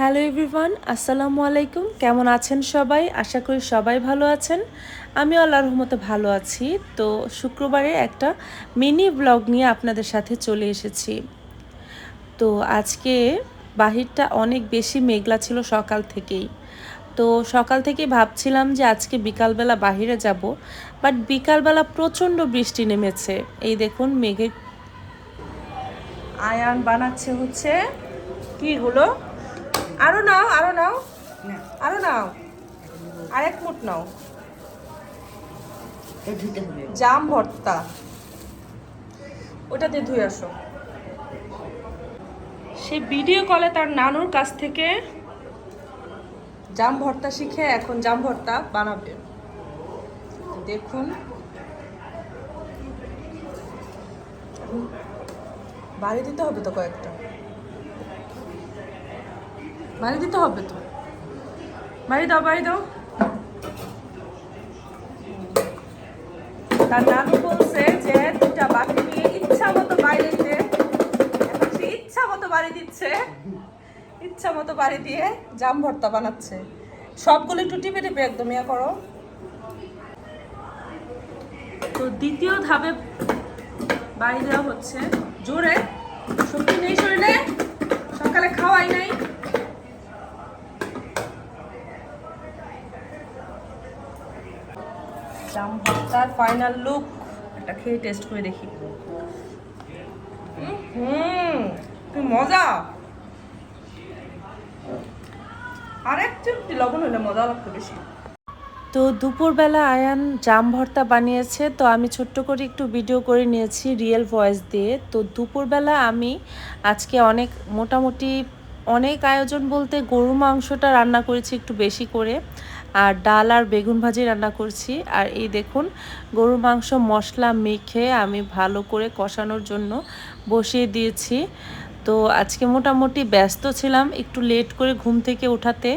Hello everyone, আসসালামু আলাইকুম। কেমন আছেন সবাই? আশা করি সবাই ভালো আছেন। আমি আল্লাহর রহমতে ভালো আছি। তো শুক্রবারে একটা মিনি ব্লগ নিয়ে আপনাদের সাথে চলে এসেছি। তো আজকে বাহিরটা অনেক বেশি মেঘলা ছিল সকাল থেকেই। তো সকাল থেকে ভাবছিলাম যে আজকে বিকালবেলা বাহিরে যাব, বাট বিকালবেলা প্রচণ্ড বৃষ্টি নেমেছে। এই দেখুন মেঘে আয়ান বানাচ্ছে হচ্ছে। কিগুলো আরও নাও আরও নাও। আরও নাও। আরেক মুঠ নাও। জাম ভর্তা। ওটা দিয়ে ধুয়ে আসো। সে ভিডিও কলে তার নানুর কাছ থেকে জাম ভর্তা শিখে এখন জাম ভর্তা বানাবে। দেখুন। বাড়ি দিতে হবে তো কয়েকটা। বাড়ি দিতে হবে তো। বাড়ি দাও বাড়ি দাও। তার নানু বলছে যে দুটা বাকি নিয়ে ইচ্ছা মতো বাইরে দিতে ইচ্ছা মতো বাড়ি দিচ্ছে। ইচ্ছা মতো বাড়ি দিয়ে জাম ভর্তা বানাচ্ছে। সবগুলো একটু টিপে টিপে একদম ইয়া করো। তো দ্বিতীয় ধাপে বাড়ি দেওয়া হচ্ছে। জোরে শক্তি নেই শরীরে সকালে খাওয়াই নাই জাম ফাইনাল লুক একটা খেয়ে টেস্ট করে দেখি। হুম কি মজা। লবণ হলে মজা লাগতো বেশি। তো দুপুরবেলা আয়ান জাম ভর্তা বানিয়েছে, তো আমি ছোট্ট করে একটু ভিডিও করে নিয়েছি রিয়েল ভয়েস দিয়ে। তো দুপুরবেলা আমি আজকে অনেক, মোটামুটি অনেক আয়োজন বলতে গরু মাংসটা রান্না করেছি একটু বেশি করে। আর ডাল আর বেগুন ভাজি রান্না করছি। আর এই দেখুন গরু মাংস, মশলা মেখে আমি ভালো করে কষানোর জন্য বসিয়ে দিয়েছি। তো আজকে মোটামুটি ব্যস্ত ছিলাম, একটু লেট করে ঘুম থেকে উঠাতে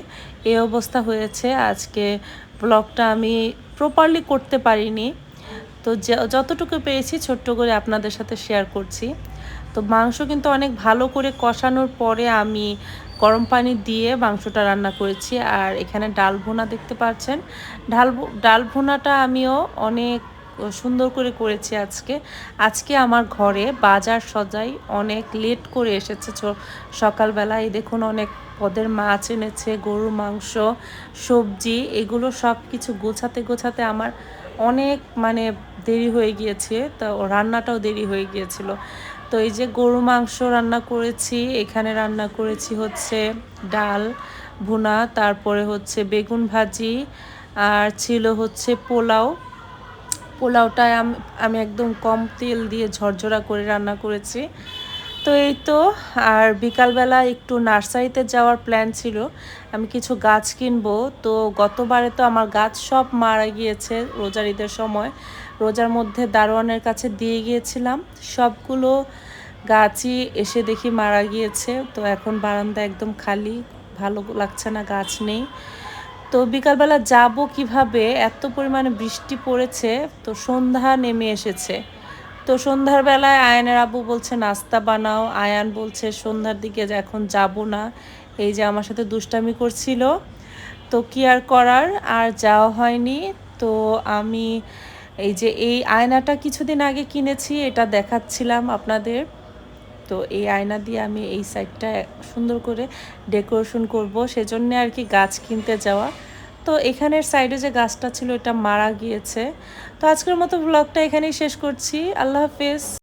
এই অবস্থা হয়েছে। আজকে ব্লগটা আমি প্রপারলি করতে পারিনি। তো যতটুকু পেয়েছি ছোট্ট করে আপনাদের সাথে শেয়ার করছি। তো মাংস কিন্তু অনেক ভালো করে কষানোর পরে আমি গরম পানি দিয়ে মাংসটা রান্না করেছি আর এখানে ডাল ভুনা দেখতে পাচ্ছেন। ডাল ডাল ভুনাটা আমিও অনেক সুন্দর করে করেছি আজকে। আজকে আমার ঘরে বাজার সজাই অনেক লেট করে এসেছে ছ- সকালবেলায় দেখুন অনেক পদের মাছ এনেছে, গরুর মাংস, সবজি, এগুলো সব কিছু গোছাতে গোছাতে আমার অনেক মানে দেরি হয়ে গিয়েছে। তো রান্নাটাও দেরি হয়ে গিয়েছিল। তো এই যে গরু মাংস রান্না করেছি, এখানে রান্না করেছি হচ্ছে ডাল ভুনা, তারপরে হচ্ছে বেগুন ভাজি, আর ছিল হচ্ছে পোলাও। পোলাওটায় আম- আমি একদম কম তেল দিয়ে ঝরঝরা করে রান্না করেছি। তো এই তো, আর বিকালবেলা একটু নার্সারিতে যাওয়ার প্ল্যান ছিল। আমি কিছু গাছ কিনবো, তো গতবারে তো আমার গাছ সব মারা গিয়েছে রোজার ঈদের সময়। রোজার মধ্যে দারোয়ানের কাছে দিয়ে গিয়েছিলাম, সবগুলো গাছই এসে দেখি মারা গিয়েছে। তো এখন বারান্দা একদম খালি, ভালো লাগছে না গাছ নেই। তো বিকালবেলা যাব কীভাবে? এত পরিমাণে বৃষ্টি পড়েছে, তো সন্ধ্যা নেমে এসেছে। তো সন্ধ্যার বেলায় আয়ানের আব্বু বলছে, নাস্তা বানাও। আয়ান বলছে, সন্ধ্যার দিকে এখন যাব না। এই যে আমার সাথে দুষ্টামি করছিল। তো কি আর করার? আর যাওয়া হয়নি। তো আমি এই যে এই আয়নাটা কিছুদিন আগে কিনেছি, এটা দেখাচ্ছিলাম আপনাদের। তো এই আয়না দিয়ে আমি এই সাইডটা সুন্দর করে ডেকোরেশন করব। সেজন্য আর কি গাছ কিনতে যাওয়া। তো এখানের সাইডে যে গাছটা ছিল, এটা মারা গিয়েছে। তো আজকের মতো ব্লগটা এখানেই শেষ করছি। আল্লাহ হাফেজ।